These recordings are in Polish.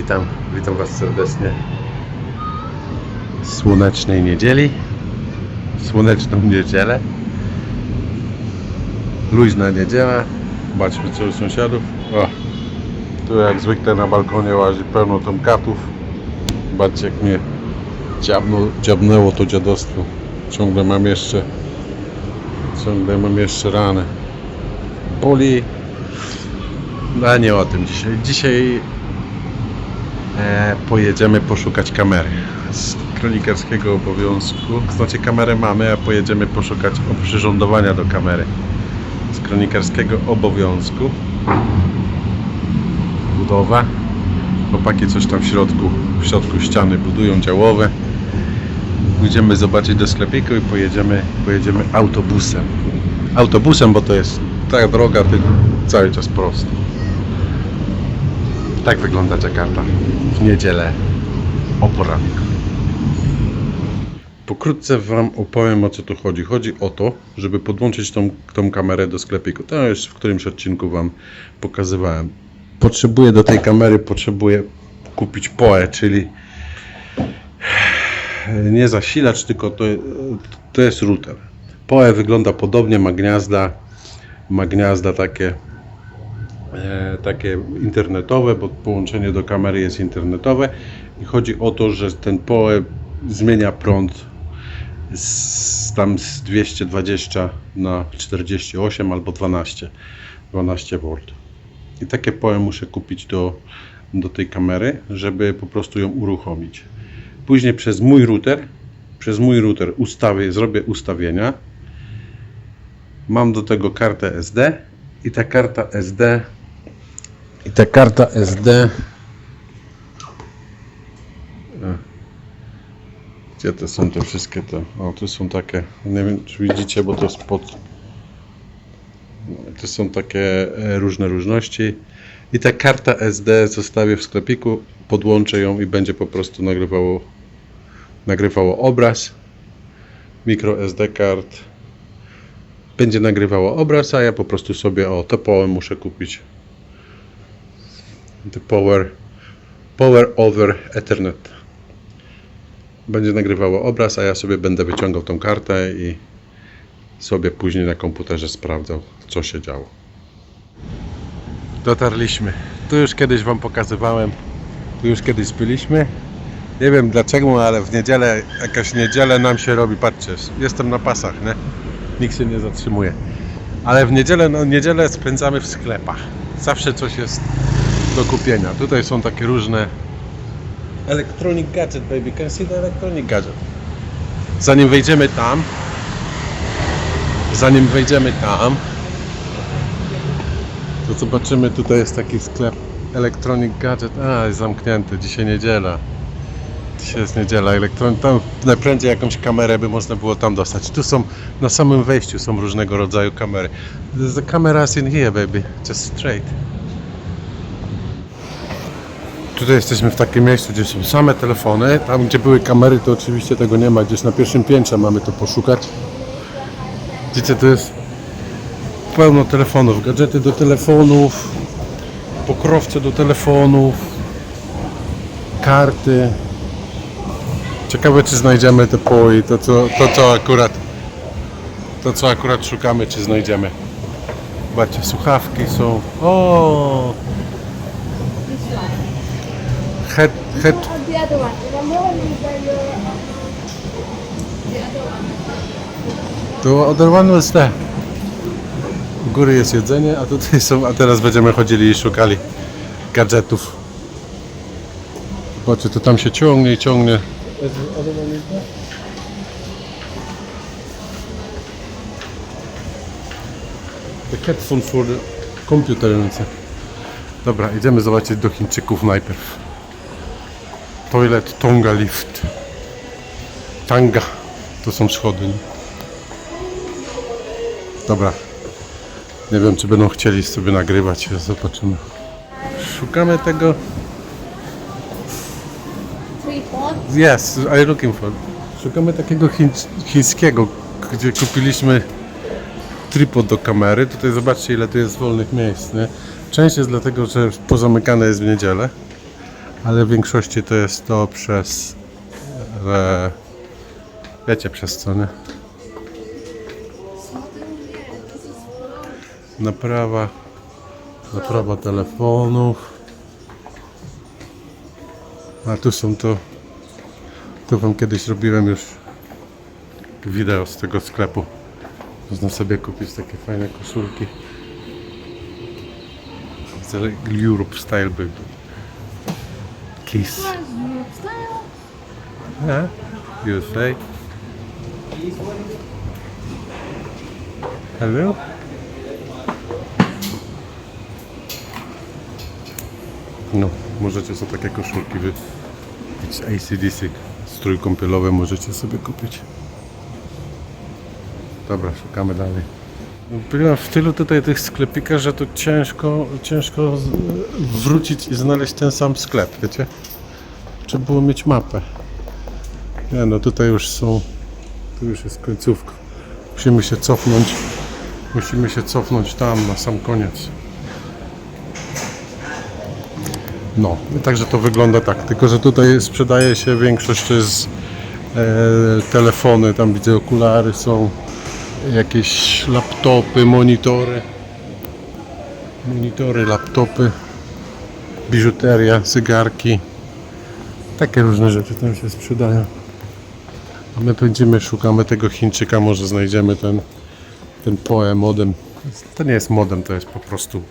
witam, witam Was serdecznie. Słonecznej niedzieli. Słoneczną niedzielę. Luźna niedziela. Zobaczmy co u sąsiadów. O, tu jak zwykle na balkonie łazi pełno tomkatów. Zobaczcie jak mnie dziabno, dziabnęło to dziadostwo. Ciągle mam jeszcze ciągle mam jeszcze ranę. Boli. No, A nie o tym dzisiaj. Dzisiaj pojedziemy poszukać kamery z kronikarskiego obowiązku. Znaczy kamerę mamy, a pojedziemy poszukać oprzyrządowania do kamery z kronikarskiego obowiązku. Budowa. Chłopaki coś tam w środku, w środku ściany budują działowe. Pójdziemy zobaczyć do sklepiku i pojedziemy, pojedziemy autobusem. Autobusem, bo to jest ta droga cały czas prosto. Tak wygląda Jakarta w niedzielę o poranku. Pokrótce Wam opowiem o co tu chodzi. Chodzi o to, żeby podłączyć tą, tą kamerę do sklepiku. To już w którymś odcinku Wam pokazywałem. Potrzebuję do tej kamery, potrzebuję kupić POE, czyli nie zasilacz, tylko to, to jest router. POE wygląda podobnie, ma gniazda, ma gniazda takie takie internetowe, bo połączenie do kamery jest internetowe i chodzi o to, że ten POE zmienia prąd z, tam z 220 na 48 albo 12 12 V. I takie POE muszę kupić do, do tej kamery, żeby po prostu ją uruchomić. Później przez mój router, przez mój router ustawię, zrobię ustawienia. Mam do tego kartę SD i ta karta SD i ta karta SD. Gdzie to są te wszystkie te? O, tu są takie, nie wiem czy widzicie, bo to jest pod to są takie e, różne różności i ta karta SD zostawię w sklepiku, podłączę ją i będzie po prostu nagrywało nagrywało obraz micro SD card będzie nagrywało obraz, a ja po prostu sobie o to połę muszę kupić the power power over ethernet będzie nagrywało obraz, a ja sobie będę wyciągał tą kartę i sobie później na komputerze sprawdzał co się działo dotarliśmy tu już kiedyś wam pokazywałem tu już kiedyś byliśmy nie wiem dlaczego, ale w niedzielę, jakaś niedzielę nam się robi, patrzcie, jestem na pasach, nie? Nikt się nie zatrzymuje. Ale w niedzielę, no niedzielę spędzamy w sklepach. Zawsze coś jest do kupienia. Tutaj są takie różne Electronic gadget, baby, can see the electronic gadget. Zanim wejdziemy tam, zanim wejdziemy tam, to zobaczymy, tutaj jest taki sklep Electronic Gadget. A, jest zamknięty, dzisiaj niedziela. Dzisiaj jest niedziela, elektron... tam najprędzej jakąś kamerę by można było tam dostać. Tu są, na samym wejściu są różnego rodzaju kamery. The cameras in here, baby, just straight. Tutaj jesteśmy w takim miejscu, gdzie są same telefony. Tam, gdzie były kamery, to oczywiście tego nie ma. Gdzieś na pierwszym piętrze mamy to poszukać. Widzicie, to jest pełno telefonów. Gadżety do telefonów, pokrowce do telefonów, karty. Ciekawe czy znajdziemy te poi, to co, to co akurat to co akurat szukamy, czy znajdziemy. Zobaczcie, słuchawki są. O! Head, head, The other one. The more you the the other one. to other one was there. U góry jest jedzenie, a tutaj są, a teraz będziemy chodzili i szukali gadżetów. Zobaczcie, to tam się ciągnie i ciągnie. The headphone for the computer. Dobra, idziemy zobaczyć do Chińczyków najpierw. Toilet Tonga Lift. Tanga. To są schody. Dobra. Nie wiem, czy będą chcieli sobie nagrywać. Zobaczymy. Szukamy tego. Tripod. Yes, I'm looking for. Szukamy takiego chiń, chińskiego, gdzie kupiliśmy tripod do kamery. Tutaj zobaczcie ile tu jest wolnych miejsc. Nie? Część jest dlatego, że pozamykane jest w niedzielę, ale w większości to jest to przez e, wiecie przez co, nie? Naprawa naprawa telefonów. A tu są to tu wam kiedyś robiłem już wideo z tego sklepu. Można sobie kupić takie fajne koszulki. Europe Style był Kiss yeah. USA Hello No, możecie sobie takie koszulki wy... z ACDC, strój kąpielowy możecie sobie kupić. Dobra, szukamy dalej. Byłem w tylu tutaj tych sklepikach, że tu ciężko, ciężko wrócić i znaleźć ten sam sklep, wiecie? Trzeba było mieć mapę. Nie no, tutaj już są, tu już jest końcówka. Musimy się cofnąć, musimy się cofnąć tam na sam koniec. No, także to wygląda tak, tylko że tutaj sprzedaje się większość to jest e, telefony, tam widzę okulary są, jakieś laptopy, monitory, monitory, laptopy, biżuteria, cygarki, takie różne rzeczy tam się sprzedają. A my będziemy, szukamy tego Chińczyka, może znajdziemy ten, ten poe modem. To nie jest modem, to jest po prostu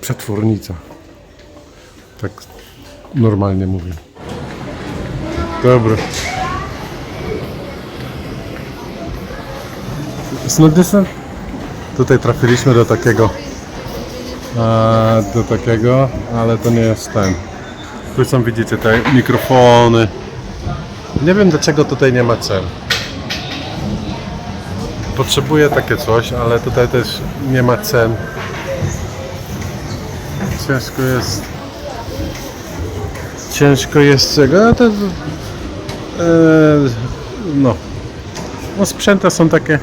przetwornica. Tak normalnie mówię. Dobra. This one? Tutaj trafiliśmy do takiego a, do takiego, ale to nie jest ten. Tu są widzicie te mikrofony. Nie wiem dlaczego tutaj nie ma cen. Potrzebuję takie coś, ale tutaj też nie ma cen. Ciężko jest ciężko jest czego, no to e, no. no sprzęta są takie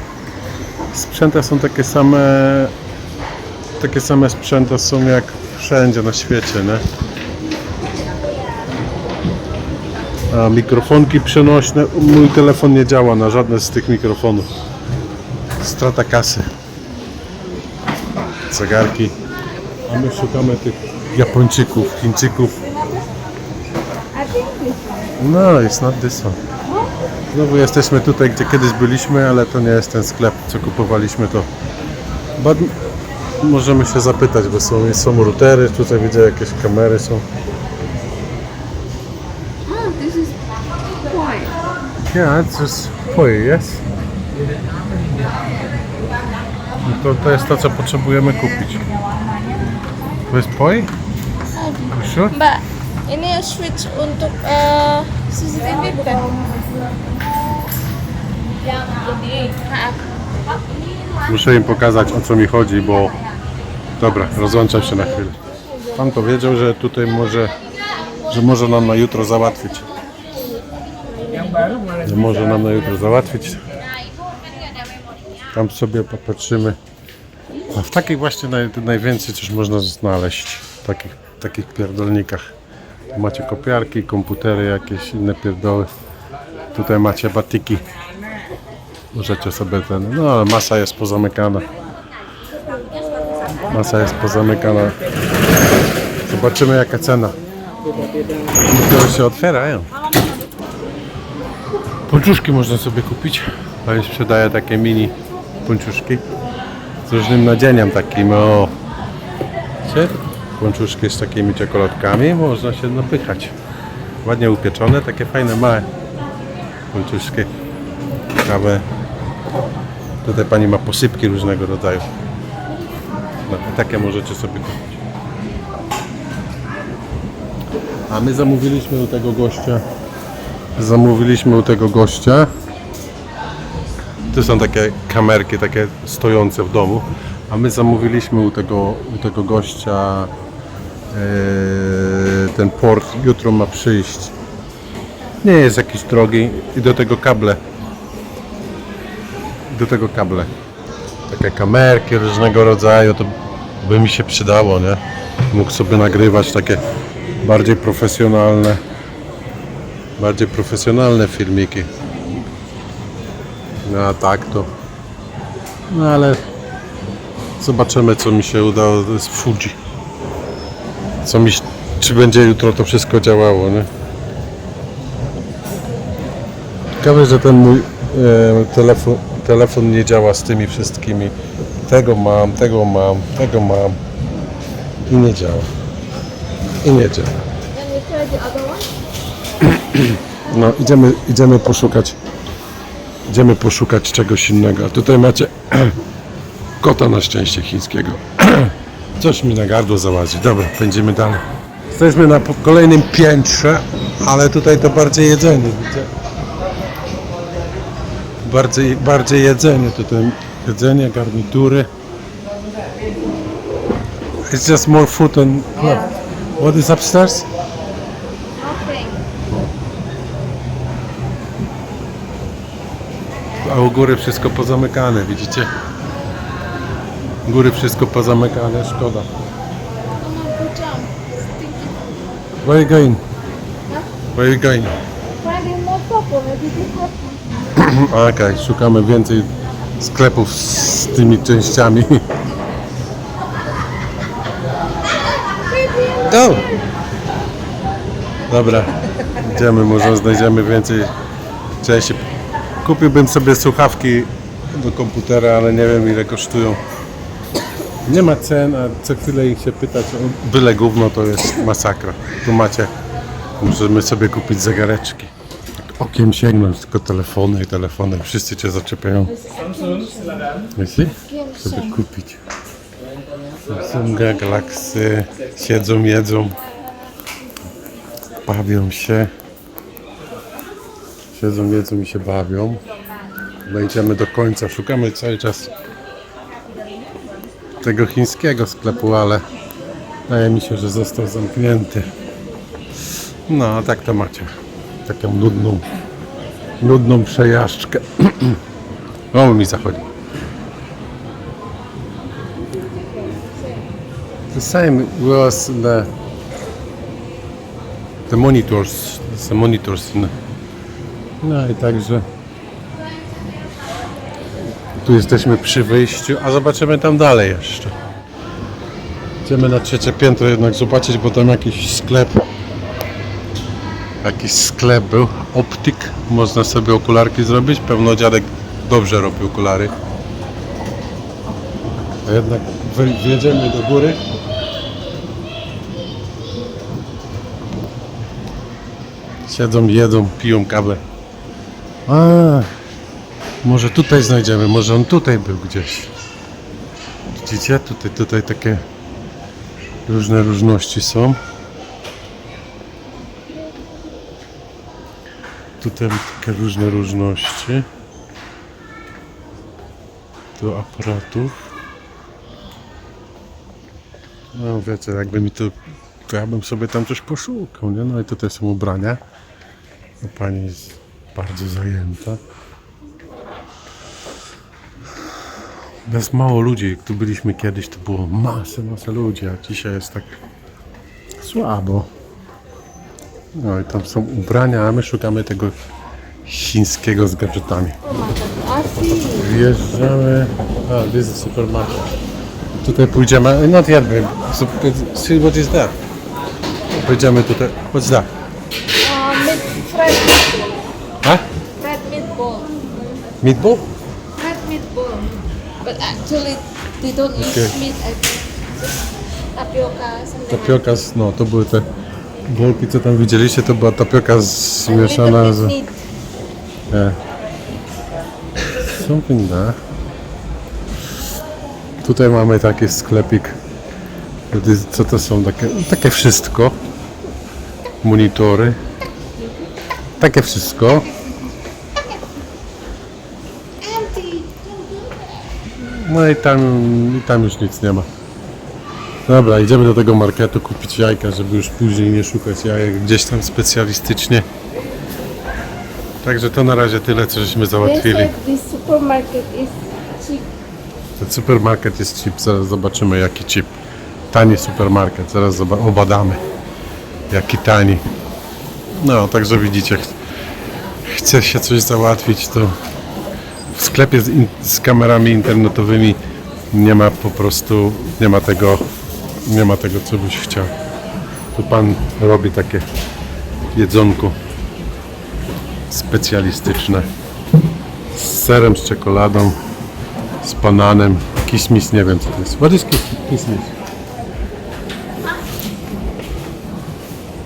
sprzęta są takie same takie same sprzęta są jak wszędzie na świecie, nie? A mikrofonki przenośne, mój telefon nie działa na żadne z tych mikrofonów. Strata kasy. Zegarki. A my szukamy tych Japończyków, Chińczyków. No, it's not this one. Znowu jesteśmy tutaj, gdzie kiedyś byliśmy, ale to nie jest ten sklep, co kupowaliśmy to. But możemy się zapytać, bo są, są routery, tutaj widzę jakieś kamery są. Oh, this is point. Yeah, it's just poi, yes? No to, to jest to, co potrzebujemy kupić. To jest poi? Sure? Mbak, ini switch untuk eh, CCTV bukan? Maaf. Muszę im pokazać o co mi chodzi, bo dobra, rozłączam się na chwilę. Pan powiedział, że tutaj może, że może nam na jutro załatwić. Że może nam na jutro załatwić. Tam sobie popatrzymy. A w takich właśnie naj, najwięcej coś można znaleźć. W takich, takich pierdolnikach. Macie kopiarki, komputery, jakieś inne pierdoły. Tutaj macie batiki. Możecie sobie ten, no masa jest pozamykana. Masa jest pozamykana. Zobaczymy jaka cena. Dopiero się otwierają. Ponczuszki można sobie kupić. Pani sprzedaje takie mini ponczuszki. Z różnym nadzieniem takim o. Wiecie? Ponczuszki z takimi czekoladkami. Można się napychać. Ładnie upieczone, takie fajne małe ponczuszki. Ciekawe. Tutaj pani ma posypki różnego rodzaju. No, takie możecie sobie kupić. A my zamówiliśmy u tego gościa. Zamówiliśmy u tego gościa. Tu są takie kamerki, takie stojące w domu. A my zamówiliśmy u tego, u tego gościa e, ten port. Jutro ma przyjść. Nie jest jakiś drogi i do tego kable do tego kable. Takie kamerki różnego rodzaju, to by mi się przydało, nie? Mógł sobie nagrywać takie bardziej profesjonalne, bardziej profesjonalne filmiki. No a tak to, no ale zobaczymy co mi się udało z Fuji. Co mi, czy będzie jutro to wszystko działało, nie? Ciekawe, że ten mój e, telefon, telefon nie działa z tymi wszystkimi. Tego mam, tego mam, tego mam. I nie działa. I nie działa. No, idziemy, idziemy poszukać. Idziemy poszukać czegoś innego. Tutaj macie kota na szczęście chińskiego. Coś mi na gardło załazi. Dobra, będziemy dalej. Jesteśmy na kolejnym piętrze, ale tutaj to bardziej jedzenie. Widzę. Bardziej, bardziej jedzenie. Tutaj jedzenie, garnitury. It's just more food and club. What is upstairs? A u góry wszystko pozamykane, widzicie? U góry wszystko pozamykane, szkoda. Where are you going? Where are you going? Finding more purple, maybe Okej, szukamy więcej sklepów z tymi częściami. Go! Dobra, idziemy, może znajdziemy więcej części. Kupiłbym sobie słuchawki do komputera, ale nie wiem ile kosztują. Nie ma cen, a co chwilę ich się pytać o byle gówno to jest masakra. Tu macie, możemy sobie kupić zegareczki. Okiem sięgnąć, tylko telefony i telefony. Wszyscy cię zaczepiają. Myśli? Sobie kupić. Samsung Galaxy. Siedzą, jedzą. Bawią się. Siedzą, jedzą i się bawią. Wejdziemy do końca. Szukamy cały czas tego chińskiego sklepu, ale wydaje mi się, że został zamknięty. No, a tak to macie. Taką nudną, nudną przejażdżkę. o, mi zachodzi. The same was the the monitors, the monitors. No i także tu jesteśmy przy wyjściu, a zobaczymy tam dalej jeszcze. Idziemy na trzecie piętro jednak zobaczyć, bo tam jakiś sklep jakiś sklep był, optyk, można sobie okularki zrobić, pewno dziadek dobrze robi okulary. A jednak wjedziemy do góry. Siedzą, jedzą, piją kawę. A, może tutaj znajdziemy, może on tutaj był gdzieś. Widzicie? Tutaj, tutaj takie różne różności są. Tutaj takie różne różności. Do aparatów. No wiecie, jakby mi to, to ja bym sobie tam coś poszukał, nie? No i tutaj są ubrania. No, pani jest bardzo zajęta. Bez mało ludzi, jak tu byliśmy kiedyś, to było masę, masę ludzi, a dzisiaj jest tak słabo. No i tam są ubrania, a my szukamy tego chińskiego z gadżetami. Wjeżdżamy. A, this is supermarket. Tutaj pójdziemy. Not yet, babe. So, see what is that? Pójdziemy tutaj. What's that? Uh, meat, fried meatball. Huh? Fried meatball. Meatball? Fried meatball. But actually, they don't use Okay. meat. I think. Just tapioca, something like Tapioka, z, no to były te bułki, co tam widzieliście, to była tapioka zmieszana z... Nie. Something there. Tutaj mamy taki sklepik. Co to są? Takie, takie wszystko. Monitory. Takie wszystko. No i tam, i tam już nic nie ma. Dobra, idziemy do tego marketu kupić jajka, żeby już później nie szukać jajek gdzieś tam specjalistycznie. Także to na razie tyle, co żeśmy załatwili. Ten supermarket jest cheap, zaraz zobaczymy jaki cheap. Tani supermarket, zaraz obadamy. Jaki tani. No, także widzicie, ch- chce się coś załatwić, to w sklepie z, z kamerami internetowymi nie ma po prostu, nie ma tego, nie ma tego, co byś chciał. Tu pan robi takie jedzonko specjalistyczne z serem, z czekoladą, z bananem, kismis, nie wiem co to jest. What is kis- kismis?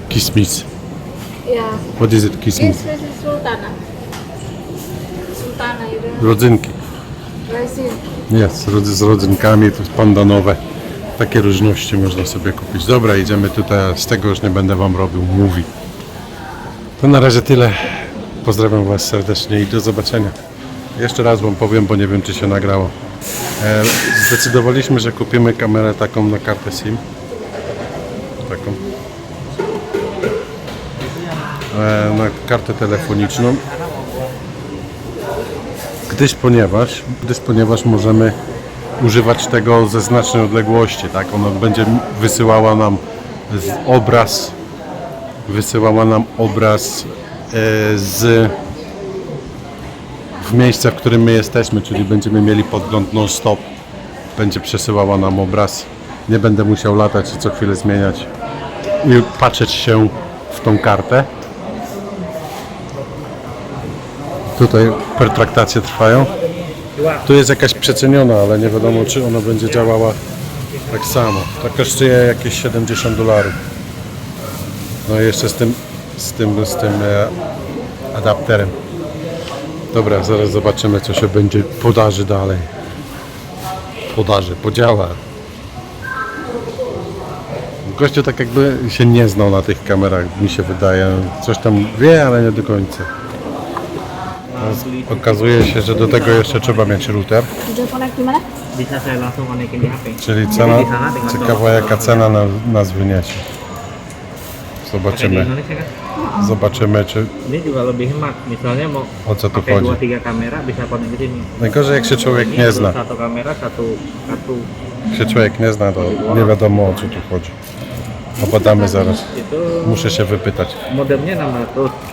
Kismis. Yeah. What is it, kismis? This is sultana. Sultana, you don't know. Rodzynki. Resin. Jest, rodz- z rodzynkami, to jest pandanowe. Takie różności można sobie kupić. Dobra, idziemy tutaj, z tego już nie będę Wam robił mówi. To na razie tyle. Pozdrawiam Was serdecznie i do zobaczenia. Jeszcze raz Wam powiem, bo nie wiem czy się nagrało. E, zdecydowaliśmy, że kupimy kamerę taką na kartę SIM. Taką. E, na kartę telefoniczną gdyż ponieważ, gdyż ponieważ możemy używać tego ze znacznej odległości, tak? Ona będzie wysyłała nam obraz, wysyłała nam obraz e, z w miejsce, w którym my jesteśmy, czyli będziemy mieli podgląd non-stop. Będzie przesyłała nam obraz. Nie będę musiał latać i co chwilę zmieniać i patrzeć się w tą kartę. Tutaj pertraktacje trwają. Tu jest jakaś przeceniona, ale nie wiadomo czy ona będzie działała tak samo. To kosztuje jakieś 70 dolarów. No i jeszcze z tym, z tym, z tym e, adapterem. Dobra, zaraz zobaczymy co się będzie podarzy dalej. Podarzy, podziała. Gościu tak jakby się nie znał na tych kamerach, mi się wydaje. Coś tam wie, ale nie do końca. Okazuje się, że do tego jeszcze trzeba mieć router, czyli cena, ciekawa jaka cena na, nas wyniesie. Zobaczymy, zobaczymy czy o co tu chodzi. Najgorzej jak się człowiek nie zna. Satu Jak się człowiek nie zna, to nie wiadomo o co tu chodzi. Obadamy zaraz. Muszę się wypytać. modemnya 600